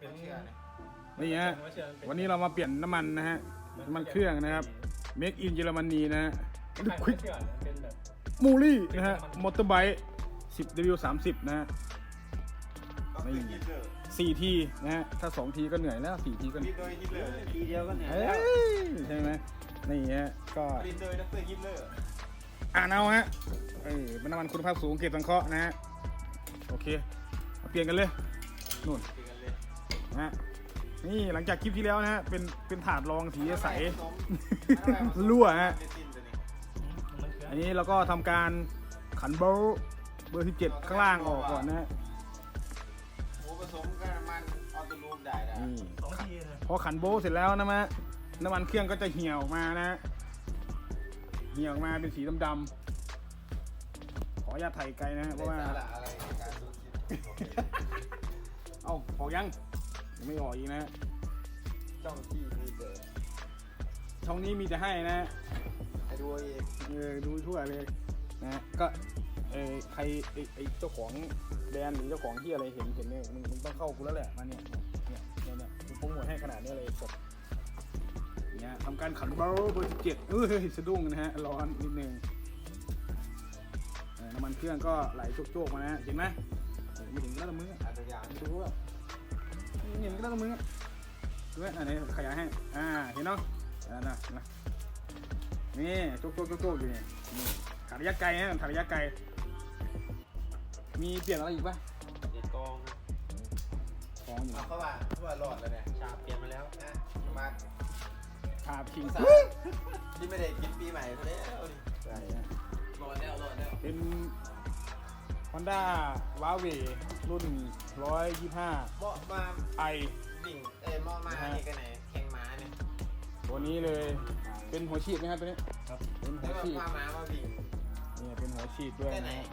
เป็นเชื่อเนี่ยนี่ฮะวันนี้เรามาเปลี่ยนน้ำมันนะฮะน้ำมันเครื่องนะครับ Make in เยอรมนีนะฮะควิ Quick กเป็นแบบมูลี่นะฮะมอเตอร์ไบค์ 10W30 นะฮะก็เป็นฮิตเลอร์4ทีนะฮะถ้า2ทีก็เหนื่อยแล้ว4ทีก็ผลิตโดยฮิตเลอร์ทีเดียวก็เหนื่อยเอ้แล้วยใช่ไหมนี่ฮะก็ผลิตโดยดรฮิตเลอร์อ่านเอาฮะเออเป็นน้ำมันคุณภาพสูงเก็บสังเคราะห์นะฮะโอเคมาเปลี่ยนกันเลยนู่นคุยกั นเลยนะฮะนี่หลังจากคลิปที่แล้วนะฮะเป็นเป็นถาดรองสีใส รั่วฮะเรซินตัวนี้มันเครื่องอันนี้เราก็ทำการขันโบลต์เบอร์ที่เจ็ดข้างล่างออกก่อนนะฮะหมูผสมกับน้ำมันออโต้ลูปได้ได้นี่สองทีนะพอขันโบลต์เสร็จแล้วนะมะน้ำมันเครื่องก็จะเหี่ยวออกมานะฮะเหี่ยวออกมาเป็นสีดำๆขออนุญาตถ่ายไกลนะฮะเพราะว่า ได้สาระอะไรในการดูคลิป เอ้าออกยัง ยังไม่ออกอีกนะฮะช่องที่มีเบอร์ช่องนี้มีแต่ให้นะฮะให้ดูเอาเองเออดูทั่วเลยนะฮะก็เออใครไอไอเจ้าของแบรนด์หรือเจ้าของที่อะไรเห็นเห็นเนี่ยมึงมึงต้องเข้ากูแล้วแหละมาเนี่ยเนี่ยเนี่ยเนี่ยกูโปรโมทให้ขนาดนี้เลยกดเนี่ยทำการขันเบาเบอร์เจ็ดเอ้ยสะดุ้งนะฮะร้อนนิดนึงเออน้ำมันเครื่องก็ไหลโจกๆมานะฮะเห็นไหมเออไม่ถึงแล้วละมือ เห็นก็แล้วละมือดูไหมอันนี้ขยายให้ อ่า เห็นเนาะอ่านะนะนี่โจกๆโจกๆอยู่นี่นี่ถ่ายระยะไกลฮะถ่ายระยะไกล มีเปลี่ยนอะไรอีกปะเด็ดกองฟองอยู่เอาเข้ามาเข้ามารอดแล้วเนี่ยชาเปลี่ยนมาแล้วนะมาชาพิงภาษาที่ไม่ได้กินปีใหม่ซะแล้วดิใช่ฮะรอดแล้วรอดแล้วเป็น Honda w a v e รุ่น 125เหมาะมา i ดิ่งเอ้ยเหมาะมานี่กันไหนแข่งม้าเนี่ยตัวนี้เลยเป็นหัวฉีดนะครับตัวนี้ครับเป็นหัแล้ววก็ฉีดมาม้ามาวิ่งนี่เป็นหัวฉีดด้วยได้ไหน นะ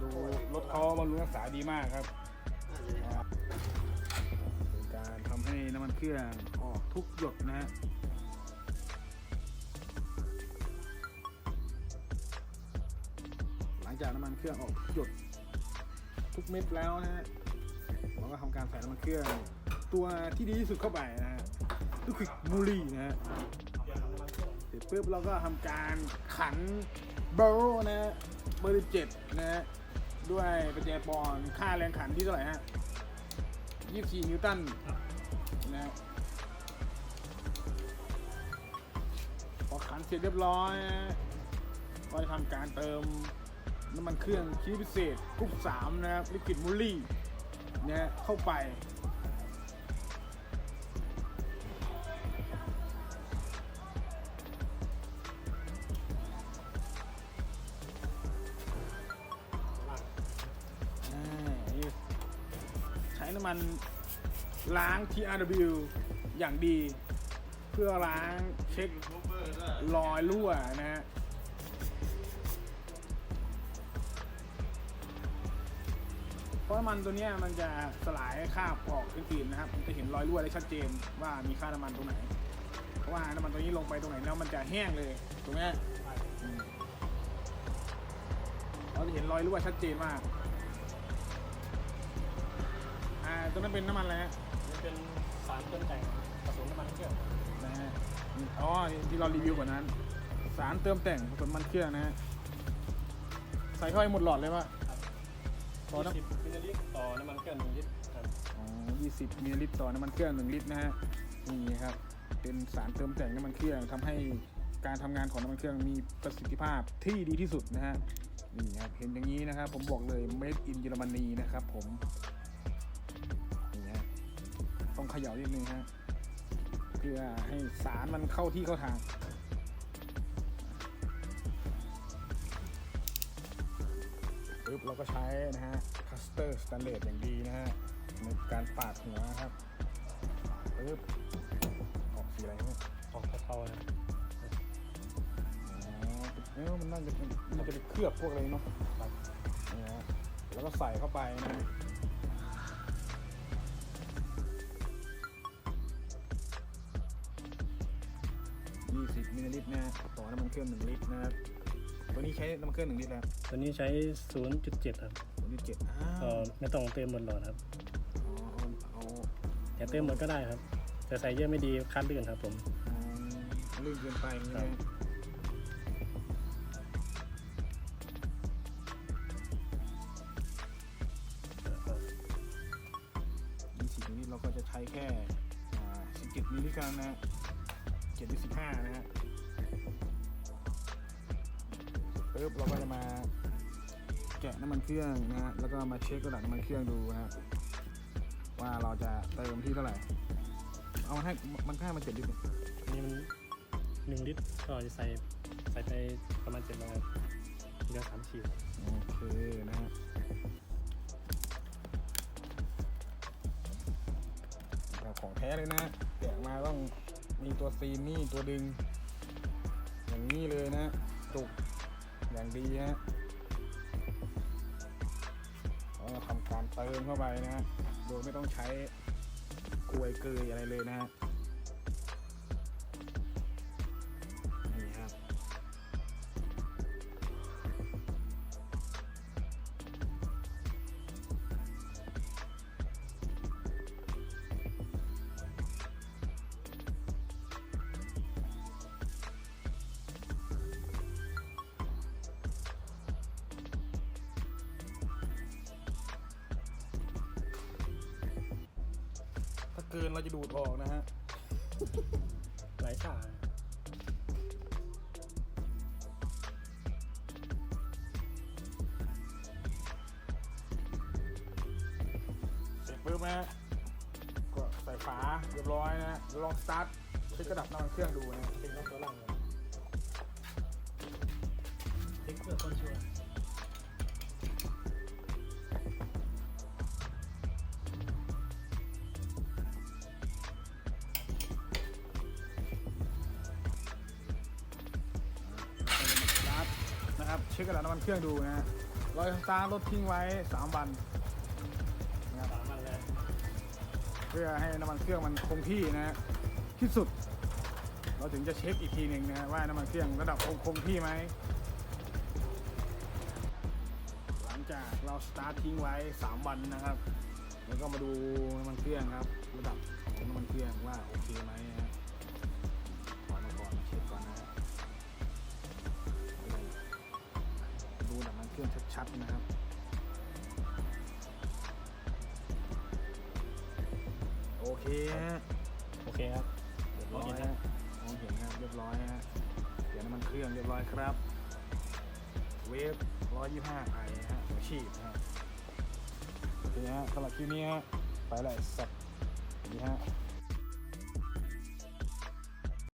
ดูรถเขาบำรุงรักษาดีมากครับเป็นการทำให้น้ำมันเครื่องออกทุกหยดนะฮะหลังจากน้ำมันเครื่องออกทุกหยดทุกเม็ดแล้วนะฮะเรา ก็ทำการใส่น้ำมันเครื่อง ตัวที่ดีที่สุดเข้าไปนะฮะก็คือมูลี่นะฮะเสร็จปุ๊บเราก็ทำการขันเบลนะฮะเบอร์เจ็ดนะฮะด้วยประแจปอนค่าแรงขันที่เท่าไหร่ฮะ24นิวตันนะฮะพอขันเสร็จเรียบร้อยก็จะทำการเติมน้ำมันเครื่องชนิดพิเศษกรุ๊ป3นะครับลิกิดมูลลี่ นะฮะเข้าไป ใช้น้ำมันล้าง TRW อย่างดี เพื่อล้างเช็ครอยรั่วนะฮะ ราะน้ำมันตัวเนี้ยมันจะสลายคราบออกอื่นๆนะครับมันจะเห็นรอยรั่วได้ชัดเจนว่ามีค่าน้ำมันตรงไหน เพราะว่าน้ำมันตัวนี้ลงไปตรงไหนแล้วมันจะแห้งเลยถูกไหมอืมเราจะเห็นรอยรั่วชัดเจนมากอ่าตัวนั้นเป็นน้ำมันอะไรฮะมันเป็นสารเครื่องแต่งผสมน้ำมันเครื่องนะฮะอ๋อที่เรารีวิวกว่านั้น สารเติมแต่งผสมมันเครื่องนะฮะใส่เข้าไปหมดหลอดเลยป่ะ ต่อน้ำ20มิลลิลิตรต่อน้ำมันเครื่องหนึ่งลิตรครับอ๋อ20มิลลิลิตรต่อน้ำมันเครื่อง1ลิตรนะฮะนี่ครับเป็นสารเติมแต่งน้ำมันเครื่องทำให้การทำงานของน้ำมันเครื่องมีประสิทธิภาพที่ดีที่สุดนะฮะนี่ครับเห็นอย่างนี้นะครับ ผมบอกเลย made in เยอรมนีนะครับผมนี่ฮะต้องเขย่านิดนึงฮะเพื่อให้สารมันเข้าที่เข้าทาง ปึ๊บเราก็ใช้นะฮะคัสเตอร์สแตนเลสอย่างดีนะฮะในการปาดหัวนะครับปึ๊บออกสีอะไรเนี่ยออกเทาๆนะอ๋อเอ้ามันน่าจะเป็นมันจะไปเคลือบพวกอะไรเนาะครับนี่ฮะแล้วก็ใส่เข้าไปนะ20มิลลิลิตรนะฮะต่อน้ำมันเครื่อง1ลิตรนะครับ ตัวนี้ใช้น้ำมันเครื่อง1ลิตรแล้วตัวนี้ใช้ 0.7 ครับตัวนี้เจ็ดอ้าก็วไม่ต้องเติมหมดหลอดครับอ๋อเอาเอาแถอย่าเติมหมดก็ได้ครับ แต่ใส่เยอะไม่ดีคาดลื่นครับผมอืมลื่นเกินไปอย่างนี้ครันะบยี่สิบนี้เราก็จะใช้แค่สิบเจ็ดมิลลิกรัมนะฮะเจ็ดหรือสิบห้านะฮะ ปึ๊บเราก็จะมาแกะน้ำมันเครื่องนะฮะแล้วก็มาเช็คระดับน้ำมันเครื่องดูนะฮะว่าเราจะเติมที่เท่าไหร่ เอามันให้มันให้มันเจ็ดลิตรอันนี้มันหนึ่งลิตรก็จะใส่ใส่ไปประมาณเจ็ดร้อยเหลือสามขีดโอเคนะฮะแบบของแท้เลยนะฮะแกะมาต้องมีตัวซีนนี่ตัวดึง อย่างนี้เลยนะจุก อย่างดีฮะเราทำการเติมเข้าไปนะฮะ โดยไม่ต้องใช้กลวยเกยอะไรเลยนะฮะ เกินเราจะดูดออกนะฮะหลายชาเสร็จปุ๊บนะก็ใส่ฝาเรียบร้อยนะลองสตาร์ทเช็คกระดับน้ำมันเครื่องดูนะเป็นน้ำตัวล่างเลยเช็คเพื่อต้นชัวร์ เช็คกระดับน้ำมันเครื่องดูนะฮะเราจะสตาร์ทรถทิ้งไว้ 3 วันนะครับสามวันแล้วเพื่อให้น้ำมันเครื่องมันคงที่นะฮะที่สุด เราถึงจะเช็คอีกทีหนึ่งนะฮะว่าน้ำมันเครื่องระดับคงคงที่ไหมหลังจากเราสตาร์ททิ้งไว้ 3 วันนะครับ แล้วก็มาดูน้ำมันเครื่องครับ ระดับของน้ำมันเครื่องว่าโอเคไหมนะ เครื่องชัดๆนะครับโอเคฮะโอเคครับเรียบร้อยฮะมองเห็นครับเรียบร้อยฮะเปลี่ยนน้ำมันเครื่องเรียบร้อยครับเวฟ125ไอฮะหัวฉีดฮะโอเคฮะสำหรับคลิปนี้ฮะไปเลยสัตว์นี่ฮะ